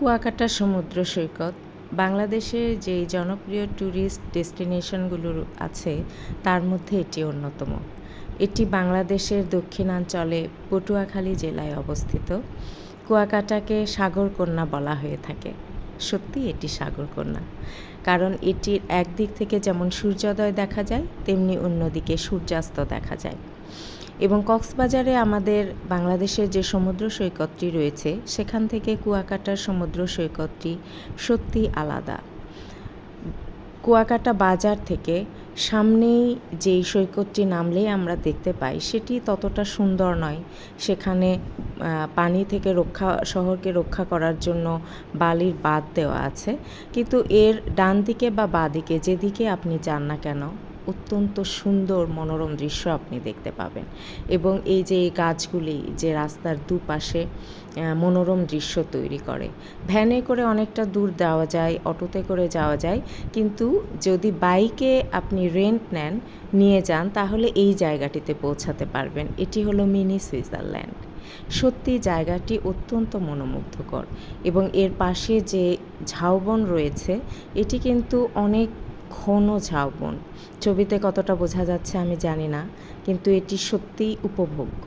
কুয়াকাটা সমুদ্র সৈকত, বাংলাদেশে যে জনপ্রিয় ট্যুরিস্ট ডেস্টিনেশনগুলো আছে, তার মধ্যে এটি অন্যতম। এটি বাংলাদেশের দক্ষিণাঞ্চলে পটুয়াখালী জেলায় অবস্থিত। কুয়াকাটাকে সাগরকন্যা বলা হয়ে থাকে। সত্যি এটি সাগরকন্যা। কারণ এটির একদিক থেকে যেমন সূর্যোদয় দেখা যায়, তেমনি অন্যদিকে সূর্যাস্ত দেখা যায়। এবং কক্সবাজারে আমাদের বাংলাদেশের যে সমুদ্র সৈকতটি রয়েছে, সেখান থেকে কুয়াকাটার সমুদ্র সৈকতটি সত্যি আলাদা। কুয়াকাটা বাজার থেকে সামনেই যেই সৈকতটি নামলেই আমরা দেখতে পাই, সেটি ততটা সুন্দর নয়। সেখানে পানি থেকে রক্ষা, শহরকে রক্ষা করার জন্য বালির বাঁধ দেওয়া আছে। কিন্তু এর ডান দিকে বা বাঁ দিকে যেদিকে আপনি যান না কেন অত্যন্ত সুন্দর মনোরম দৃশ্য আপনি দেখতে পাবেন। এবং এই যে গাছগুলি, যে রাস্তার দুপাশে মনোরম দৃশ্য তৈরি করে। ভ্যানে করে অনেকটা দূর দেওয়া যায়, অটোতে করে যাওয়া যায়। কিন্তু যদি বাইকে আপনি রেন্ট নেন, নিয়ে যান, তাহলে এই জায়গাটিতে পৌঁছাতে পারবেন। এটি হলো মিনি সুইজারল্যান্ড। সত্যি জায়গাটি অত্যন্ত মনোমুগ্ধকর। এবং এর পাশে যে ঝাউবন রয়েছে, এটি কিন্তু অনেক ঘন ঝাউবন। ছবিতে কতটা বোঝা যাচ্ছে আমি জানি না, কিন্তু এটি সত্যিই উপভোগ্য।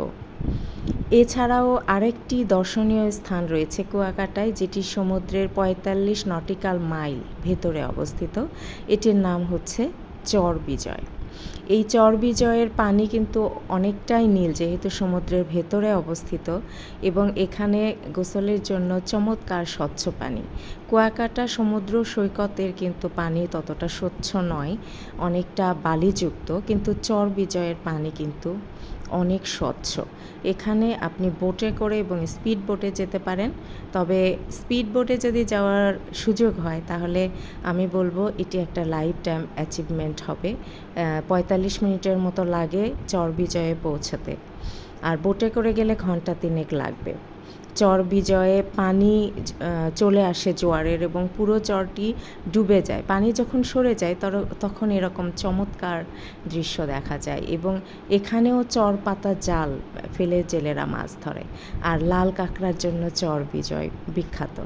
এছাড়াও আরেকটি দর্শনীয় স্থান রয়েছে কুয়াকাটায়, যেটি সমুদ্রের পঁয়তাল্লিশ নটিক্যাল মাইল ভেতরে অবস্থিত। এটির নাম হচ্ছে চর বিজয়। এই চর বিজয়ের পানি কিন্তু অনেকটাই নীল, যেহেতু সমুদ্রের ভেতরে অবস্থিত এবং এখানে গোসলের জন্য চমৎকার স্বচ্ছ পানি। কুয়াকাটা সমুদ্র সৈকতের কিন্তু পানি ততটা স্বচ্ছ নয়, অনেকটা বালিযুক্ত, কিন্তু চর বিজয়ের পানি কিন্তু অনেক স্বচ্ছ। এখানে আপনি বোটে করে এবং স্পিড বোটে যেতে পারেন, তবে স্পিড বোটে যদি যাওয়ার সুযোগ হয়, তাহলে আমি বলব এটি একটা লাইফ টাইম অ্যাচিভমেন্ট হবে। পঁয়তাল্লিশ মিনিটের মতো লাগে চর বিজয়ে পৌঁছাতে। আর বোটে করে গেলে ঘণ্টা তিনেক লাগবে। চর বিজয়ে পানি চলে আসে জোয়ারের এবং পুরো চরটি ডুবে যায়। পানি যখন সরে যায়, তর, তখন এরকম চমৎকার দৃশ্য দেখা যায় এবং এখানেও চর পাতা জাল ফেলে জেলেরা মাছ ধরে আর লাল কাঁকড়ার জন্য চর বিজয় বিখ্যাত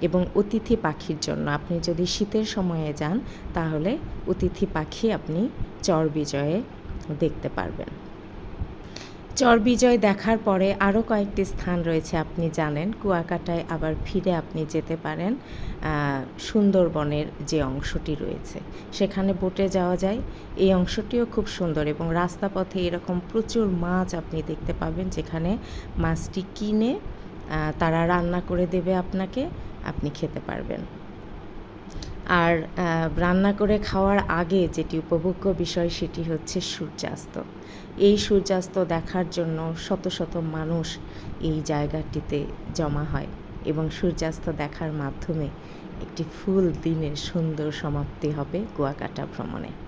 এবং অতিথি পাখির জন্য। আপনি যদি শীতের সময়ে যান, তাহলে অতিথি পাখি আপনি চর বিজয়ে দেখতে পারবেন। চরবিজয় দেখার পরে আরও কয়েকটি স্থান রয়েছে, আপনি জানেন। কুয়াকাটায় আবার ফিরে আপনি যেতে পারেন সুন্দরবনের যে অংশটি রয়েছে। সেখানে বোটে যাওয়া যায়। এই অংশটিও খুব সুন্দর এবং রাস্তা পথে এরকম প্রচুর মাছ আপনি দেখতে পাবেন, যেখানে মাছটি কিনে তারা রান্না করে দেবে আপনাকে, আপনি খেতে পারবেন। আর রান্না করে খাওয়ার আগে যেটি উপভোগ্য বিষয় সেটি হচ্ছে সূর্যাস্ত। এই সূর্যাস্ত দেখার জন্য শত শত মানুষ এই জায়গাটিতে জমা হয় এবং সূর্যাস্ত দেখার মাধ্যমে একটি ফুল দিনের সুন্দর সমাপ্তি হবে কুয়াকাটা ভ্রমণে।